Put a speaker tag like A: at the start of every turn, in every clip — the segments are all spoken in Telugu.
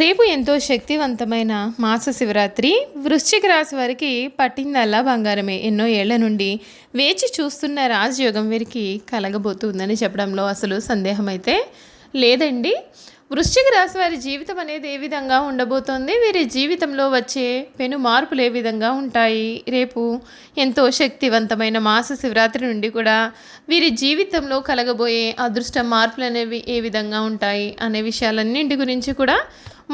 A: రేపు ఎంతో శక్తివంతమైన మాస శివరాత్రి వృశ్చిక రాశి వారికి పట్టిందల్లా బంగారమే. ఎన్నో ఏళ్ళ నుండి వేచి చూస్తున్న రాజయోగం వీరికి కలగబోతుందని చెప్పడంలో అసలు సందేహం అయితే లేదండి. వృశ్చిక రాశి వారి జీవితం అనేది ఏ విధంగా ఉండబోతోంది? వీరి జీవితంలో వచ్చే పెను మార్పులు ఏ విధంగా ఉంటాయి? రేపు ఎంతో శక్తివంతమైన మాస శివరాత్రి నుండి కూడా వీరి జీవితంలో కలగబోయే అదృష్ట మార్పులు అనేవి ఏ విధంగా ఉంటాయి? అనే విషయాలన్నింటి గురించి కూడా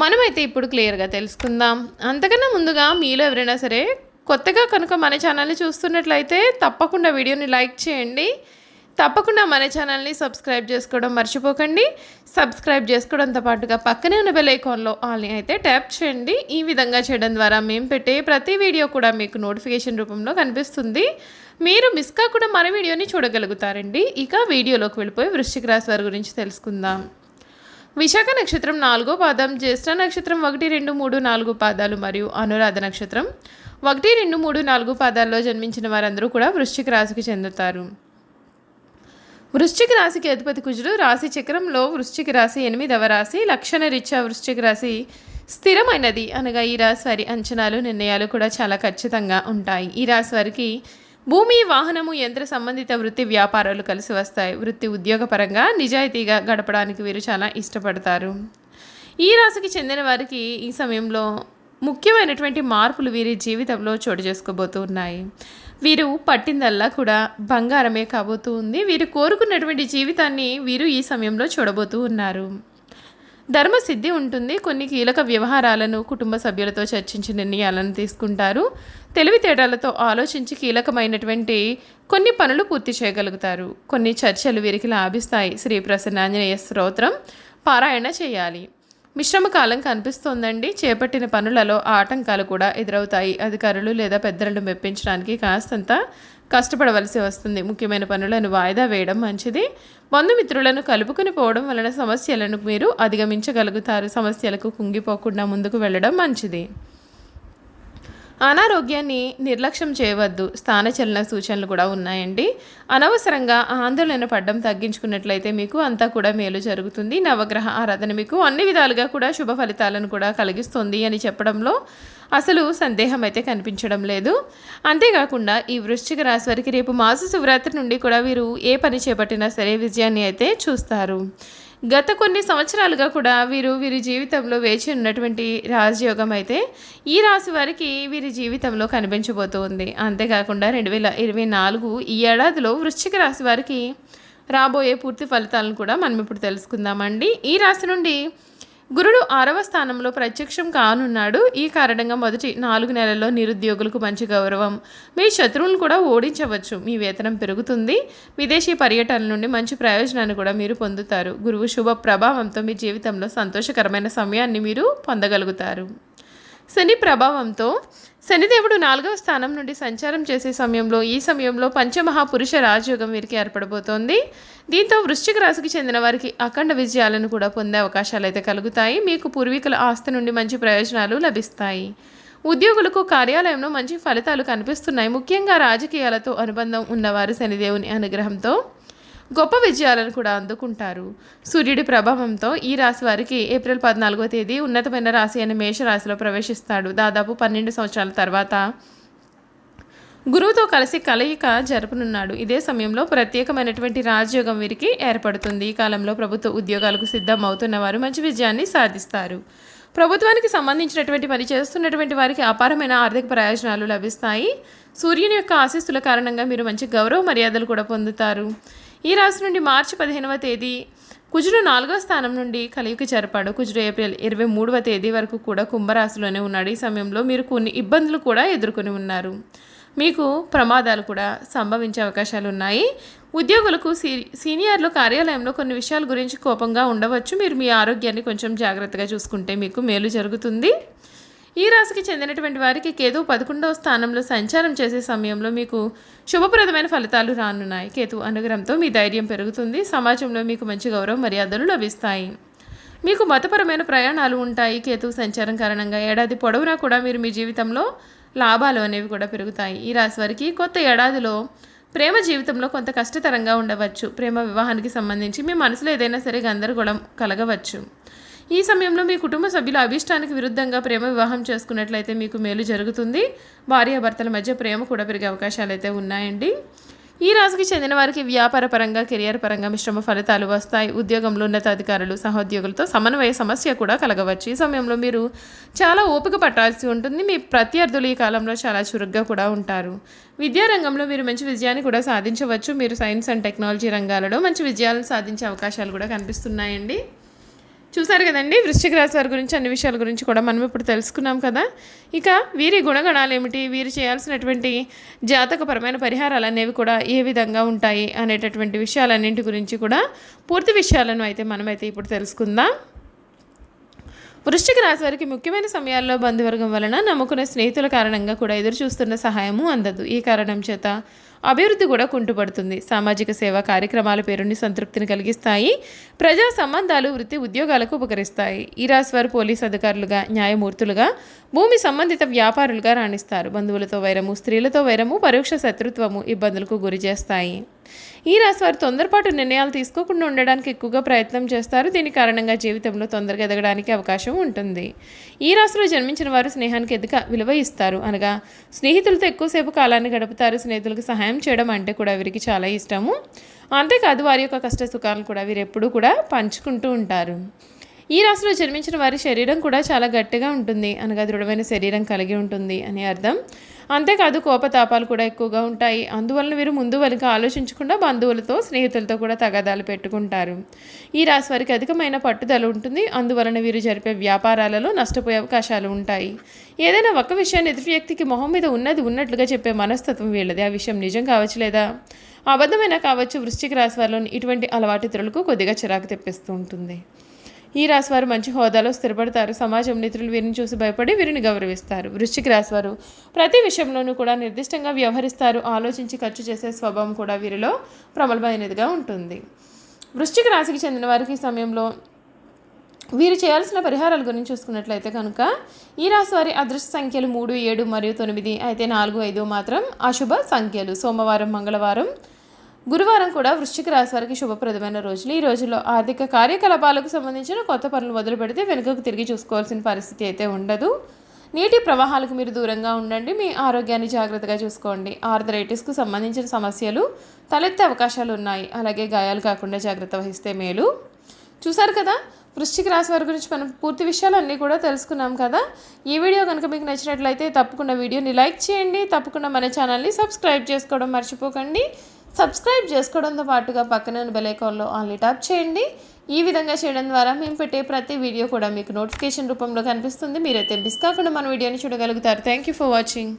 A: మనమైతే ఇప్పుడు క్లియర్గా తెలుసుకుందాం. అంతకన్నా ముందుగా మీలో ఎవరైనా సరే కొత్తగా కనుక మన ఛానల్ని చూస్తున్నట్లయితే తప్పకుండా వీడియోని లైక్ చేయండి. తప్పకుండా మన ఛానల్ని సబ్స్క్రైబ్ చేసుకోవడం మర్చిపోకండి. సబ్స్క్రైబ్ చేసుకోవడంతో పాటుగా పక్కనే ఉన్న బెల్ ఐకాన్లో ఆల్ని అయితే ట్యాప్ చేయండి. ఈ విధంగా చేయడం ద్వారా మేము పెట్టే ప్రతి వీడియో కూడా మీకు నోటిఫికేషన్ రూపంలో కనిపిస్తుంది. మీరు మిస్ కాకుండా మన వీడియోని చూడగలుగుతారండి. ఇక వీడియోలోకి వెళ్ళిపోయి వృశ్చిక రాశి వారి గురించి తెలుసుకుందాం. విశాఖ నక్షత్రం నాలుగో పాదం జ్యేష్ఠ నక్షత్రం ఒకటి రెండు మూడు నాలుగు పాదాలు మరియు అనురాధ నక్షత్రం ఒకటి రెండు మూడు నాలుగు పాదాల్లో జన్మించిన వారందరూ కూడా వృశ్చిక రాశికి చెందుతారు. వృశ్చిక రాశికి అధిపతి కుజుడు రాశి చక్రంలో వృశ్చిక రాశి ఎనిమిదవ రాశి లక్షణ రీత్యా వృశ్చిక రాశి స్థిరమైనది అనగా ఈ రాశి వారి అంచనాలు నిర్ణయాలు కూడా చాలా ఖచ్చితంగా ఉంటాయి. ఈ రాశి వారికి భూమి వాహనము యంత్ర సంబంధిత వృత్తి వ్యాపారాలు కలిసి వస్తాయి. వృత్తి ఉద్యోగపరంగా నిజాయితీగా గడపడానికి వీరు చాలా ఇష్టపడతారు. ఈ రాశికి చెందిన వారికి ఈ సమయంలో ముఖ్యమైనటువంటి మార్పులు వీరి జీవితంలో చోటు చేసుకోబోతూ ఉన్నాయి. వీరు పట్టిందల్లా కూడా బంగారమే కాబోతూ ఉంది. వీరు కోరుకున్నటువంటి జీవితాన్ని వీరు ఈ సమయంలో చూడబోతూ ఉన్నారు. ధర్మసిద్ధి ఉంటుంది. కొన్ని కీలక వ్యవహారాలను కుటుంబ సభ్యులతో చర్చించి నిర్ణయాలను తీసుకుంటారు. తెలివితేటలతో ఆలోచించి కీలకమైనటువంటి కొన్ని పనులు పూర్తి చేయగలుగుతారు. కొన్ని చర్చలు వీరికి లాభిస్తాయి. శ్రీ ప్రసన్నాంజనేయ స్తోత్రం పారాయణ చేయాలి. మిశ్రమ కాలం కనిపిస్తోందండి. చేపట్టిన పనులలో ఆటంకాలు కూడా ఎదురవుతాయి. అధికారులు లేదా పెద్దలను మెప్పించడానికి కాస్తంత కష్టపడవలసి వస్తుంది. ముఖ్యమైన పనులను వాయిదా వేయడం మంచిది. బంధుమిత్రులను కలుపుకొని పోవడం వలన సమస్యలను మీరు అధిగమించగలుగుతారు. సమస్యలకు కుంగిపోకుండా ముందుకు వెళ్ళడం మంచిది. అనారోగ్యాన్ని నిర్లక్ష్యం చేయవద్దు. స్థానచలన సూచనలు కూడా ఉన్నాయండి. అనవసరంగా ఆందోళన పడ్డం తగ్గించుకున్నట్లయితే మీకు అంతా కూడా మేలు జరుగుతుంది. నవగ్రహ ఆరాధన మీకు అన్ని విధాలుగా కూడా శుభ ఫలితాలను కూడా కలిగిస్తుంది అని చెప్పడంలో అసలు సందేహం అయితే కనిపించడం లేదు. అంతేకాకుండా ఈ వృశ్చిక రాశి వారికి రేపు మాస శివరాత్రి నుండి కూడా వీరు ఏ పని చేపట్టినా సరే విజయాన్ని అయితే చూస్తారు. గత కొన్ని సంవత్సరాలుగా కూడా వీరు వీరి జీవితంలో వేచి ఉన్నటువంటి రాజయోగం అయితే ఈ రాశి వారికి వీరి జీవితంలో కనిపించబోతోంది అంతేకాకుండా రెండు వేల ఇరవై నాలుగు ఈ ఏడాదిలో వృశ్చిక రాశి వారికి రాబోయే పూర్తి ఫలితాలను కూడా మనం ఇప్పుడు తెలుసుకుందామండి. ఈ రాశి నుండి గురుడు ఆరవ స్థానంలో ప్రత్యక్షం కానున్నాడు. ఈ కారణంగా మొదటి నాలుగు నెలల్లో నిరుద్యోగులకు మంచి గౌరవం. మీ శత్రువులను కూడా ఓడించవచ్చు. మీ వేతనం పెరుగుతుంది. విదేశీ పర్యటనల నుండి మంచి ప్రయోజనాన్ని కూడా మీరు పొందుతారు. గురువు శుభ ప్రభావంతో మీ జీవితంలో సంతోషకరమైన సమయాన్ని మీరు పొందగలుగుతారు. శని ప్రభావంతో శనిదేవుడు నాలుగవ స్థానం నుండి సంచారం చేసే సమయంలో ఈ సమయంలో పంచమహాపురుష రాజయోగం వీరికి ఏర్పడబోతోంది. దీంతో వృశ్చిక రాశికి చెందిన వారికి అఖండ విజయాలను కూడా పొందే అవకాశాలు అయితే కలుగుతాయి. మీకు పూర్వీకుల ఆస్తి నుండి మంచి ప్రయోజనాలు లభిస్తాయి. ఉద్యోగులకు కార్యాలయంలో మంచి ఫలితాలు కనిపిస్తున్నాయి. ముఖ్యంగా రాజకీయాలతో అనుబంధం ఉన్నవారు శనిదేవుని అనుగ్రహంతో గొప్ప విజయాలను కూడా అందుకుంటారు. సూర్యుడి ప్రభావంతో ఈ రాశి వారికి ఏప్రిల్ పద్నాలుగో తేదీ ఉన్నతమైన రాశి అయిన మేషరాశిలో ప్రవేశిస్తాడు. దాదాపు పన్నెండు సంవత్సరాల తర్వాత గురువుతో కలిసి కలయిక జరపనున్నాడు. ఇదే సమయంలో ప్రత్యేకమైనటువంటి రాజయోగం వీరికి ఏర్పడుతుంది. ఈ కాలంలో ప్రభుత్వ ఉద్యోగాలకు సిద్ధం అవుతున్న వారు మంచి విజయాన్ని సాధిస్తారు. ప్రభుత్వానికి సంబంధించినటువంటి పని చేస్తున్నటువంటి వారికి అపారమైన ఆర్థిక ప్రయోజనాలు లభిస్తాయి. సూర్యుని యొక్క ఆశీస్సుల కారణంగా మీరు మంచి గౌరవ మర్యాదలు కూడా పొందుతారు. ఈ రాశి నుండి మార్చి పదిహేనవ తేదీ కుజుడు నాలుగో స్థానం నుండి కలియుక జరపాడు కుజుడు ఏప్రిల్ ఇరవై మూడవ తేదీ వరకు కూడా కుంభరాశిలోనే ఉన్నాడు. ఈ సమయంలో మీరు కొన్ని ఇబ్బందులు కూడా ఎదుర్కొని ఉన్నారు. మీకు ప్రమాదాలు కూడా సంభవించే అవకాశాలు ఉన్నాయి. ఉద్యోగులకు సీ సీనియర్లు కార్యాలయంలో కొన్ని విషయాల గురించి కోపంగా ఉండవచ్చు. మీరు మీ ఆరోగ్యాన్ని కొంచెం జాగ్రత్తగా చూసుకుంటే మీకు మేలు జరుగుతుంది. ఈ రాశికి చెందినటువంటి వారికి కేతు పదకొండవ స్థానంలో సంచారం చేసే సమయంలో మీకు శుభప్రదమైన ఫలితాలు రానున్నాయి. కేతు అనుగ్రహంతో మీ ధైర్యం పెరుగుతుంది. సమాజంలో మీకు మంచి గౌరవ మర్యాదలు లభిస్తాయి. మీకు మతపరమైన ప్రయాణాలు ఉంటాయి. కేతు సంచారం కారణంగా ఏడాది పొడవునా కూడా మీరు మీ జీవితంలో లాభాలు అనేవి కూడా పెరుగుతాయి. ఈ రాశి వారికి కొత్త ఏడాదిలో ప్రేమ జీవితంలో కొంత కష్టతరంగా ఉండవచ్చు. ప్రేమ వివాహానికి సంబంధించి మీ మనసులో ఏదైనా సరే గందరగోళం కలగవచ్చు. ఈ సమయంలో మీ కుటుంబ సభ్యుల అభిష్టానికి విరుద్ధంగా ప్రేమ వివాహం చేసుకున్నట్లయితే మీకు మేలు జరుగుతుంది. భార్యాభర్తల మధ్య ప్రేమ కూడా పెరిగే అవకాశాలు అయితే ఉన్నాయండి. ఈ రాశికి చెందిన వారికి వ్యాపార పరంగా కెరియర్ పరంగా మిశ్రమ ఫలితాలు వస్తాయి. ఉద్యోగంలో ఉన్నతాధికారులు సహోద్యోగులతో సమన్వయ సమస్య కూడా కలగవచ్చు. ఈ సమయంలో మీరు చాలా ఓపిక పట్టాల్సి ఉంటుంది. మీ ప్రత్యర్థులు ఈ కాలంలో చాలా చురుగ్గా కూడా ఉంటారు. విద్యారంగంలో మీరు మంచి విజయాన్ని కూడా సాధించవచ్చు. మీరు సైన్స్ అండ్ టెక్నాలజీ రంగాలలో మంచి విజయాలను సాధించే అవకాశాలు కూడా కనిపిస్తున్నాయండి. చూసారు కదండి? వృశ్చిక రాశి వారి గురించి అన్ని విషయాల గురించి కూడా మనం ఇప్పుడు తెలుసుకున్నాం కదా? ఇక వీరి గుణగణాలు ఏమిటి? వీరు చేయాల్సినటువంటి జాతకపరమైన పరిహారాలు అనేవి కూడా ఏ విధంగా ఉంటాయి అనేటటువంటి విషయాలన్నింటి గురించి కూడా పూర్తి విషయాలను అయితే మనమైతే ఇప్పుడు తెలుసుకుందాం. వృశ్చిక రాశి వారికి ముఖ్యమైన సమయాల్లో బంధువర్గం వలన నమ్ముకున్న స్నేహితుల కారణంగా కూడా ఎదురు చూస్తున్న సహాయము అందదు. ఈ కారణం చేత అభివృద్ధి కూడా కుంటుపడుతుంది. సామాజిక సేవా కార్యక్రమాల పేరుని సంతృప్తిని కలిగిస్తాయి. ప్రజా సంబంధాలు వృత్తి ఉద్యోగాలకు ఉపకరిస్తాయి. ఈ పోలీస్ అధికారులుగా న్యాయమూర్తులుగా భూమి సంబంధిత వ్యాపారులుగా రాణిస్తారు. బంధువులతో వైరము స్త్రీలతో వైరము పరోక్ష శత్రుత్వము ఇబ్బందులకు గురి చేస్తాయి. ఈ రాశి వారు తొందరపాటు నిర్ణయాలు తీసుకోకుండా ఉండడానికి ఎక్కువగా ప్రయత్నం చేస్తారు. దీని కారణంగా జీవితంలో తొందరగా ఎదగడానికి అవకాశం ఉంటుంది. ఈ రాశిలో జన్మించిన వారు స్నేహానికి ఎదుక విలువ ఇస్తారు. అనగా స్నేహితులతో ఎక్కువసేపు కాలాన్ని గడుపుతారు. స్నేహితులకు సహాయం చేయడం అంటే కూడా వీరికి చాలా ఇష్టము. అంతేకాదు వారి యొక్క కష్ట సుఖాలను కూడా వీరు ఎప్పుడూ కూడా పంచుకుంటూ ఉంటారు. ఈ రాశిలో జన్మించిన వారి శరీరం కూడా చాలా గట్టిగా ఉంటుంది. అనగా దృఢమైన శరీరం కలిగి ఉంటుంది అని అర్థం. అంతేకాదు కోపతాపాలు కూడా ఎక్కువగా ఉంటాయి. అందువలన వీరు ముందు వెనుక ఆలోచించకుండా బంధువులతో స్నేహితులతో కూడా తగాదాలు పెట్టుకుంటారు. ఈ రాశి వారికి అధికమైన పట్టుదల ఉంటుంది. అందువలన వీరు జరిపే వ్యాపారాలలో నష్టపోయే అవకాశాలు ఉంటాయి. ఏదైనా ఒక విషయాన్ని ఎదుటి వ్యక్తికి మొహం మీద ఉన్నది ఉన్నట్లుగా చెప్పే మనస్తత్వం వీళ్ళది. ఆ విషయం నిజం కావచ్చు లేదా? అబద్ధమైన కావచ్చు వృశ్చిక రాశి వారిలోని ఇటువంటి అలవాటు ఇతరులకు కొద్దిగా చిరాకు తెప్పిస్తూ ఉంటుంది. ఈ రాశివారు మంచి హోదాలో స్థిరపడతారు. సమాజం నిధులు వీరిని చూసి భయపడి వీరిని గౌరవిస్తారు. వృశ్చిక రాశివారు ప్రతి విషయంలోనూ కూడా నిర్దిష్టంగా వ్యవహరిస్తారు. ఆలోచించి ఖర్చు చేసే స్వభావం కూడా వీరిలో ప్రబలమైనదిగా ఉంటుంది. వృశ్చిక రాశికి చెందిన వారికి ఈ సమయంలో వీరు చేయాల్సిన పరిహారాల గురించి చూసుకున్నట్లయితే కనుక ఈ రాశి వారి అదృష్ట సంఖ్యలు మూడు ఏడు మరియు తొమ్మిది అయితే నాలుగు ఐదు మాత్రం అశుభ సంఖ్యలు. సోమవారం మంగళవారం గురువారం కూడా వృశ్చిక రాశి వారికి శుభప్రదమైన రోజులు. ఈ రోజుల్లో ఆర్థిక కార్యకలాపాలకు సంబంధించిన కొత్త పనులు మొదలు పెడితే వెనుకకు తిరిగి చూసుకోవాల్సిన పరిస్థితి అయితే ఉండదు. నీటి ప్రవాహాలకు మీరు దూరంగా ఉండండి. మీ ఆరోగ్యాన్ని జాగ్రత్తగా చూసుకోండి. ఆర్థరైటిస్కు సంబంధించిన సమస్యలు తలెత్తే అవకాశాలు ఉన్నాయి. అలాగే గాయాలు కాకుండా జాగ్రత్త వహిస్తే మేలు. చూసారు కదా? వృశ్చిక రాశి వారి గురించి మనం పూర్తి విషయాలు అన్నీ కూడా తెలుసుకున్నాం కదా? ఈ వీడియో కనుక మీకు నచ్చినట్లయితే తప్పకుండా వీడియోని లైక్ చేయండి. తప్పకుండా మన ఛానల్ని సబ్స్క్రైబ్ చేసుకోవడం మర్చిపోకండి. సబ్స్క్రైబ్ చేసుకోవడంతో పాటుగా పక్కన బెల్ ఐకాన్లో ఆన్లీ ట్యాప్ చేయండి. ఈ విధంగా చేయడం ద్వారా మేము పెట్టే ప్రతి వీడియో కూడా మీకు నోటిఫికేషన్ రూపంలో కనిపిస్తుంది. మీరైతే మిస్ కాకుండా మన వీడియోని చూడగలుగుతారు. Thank you for watching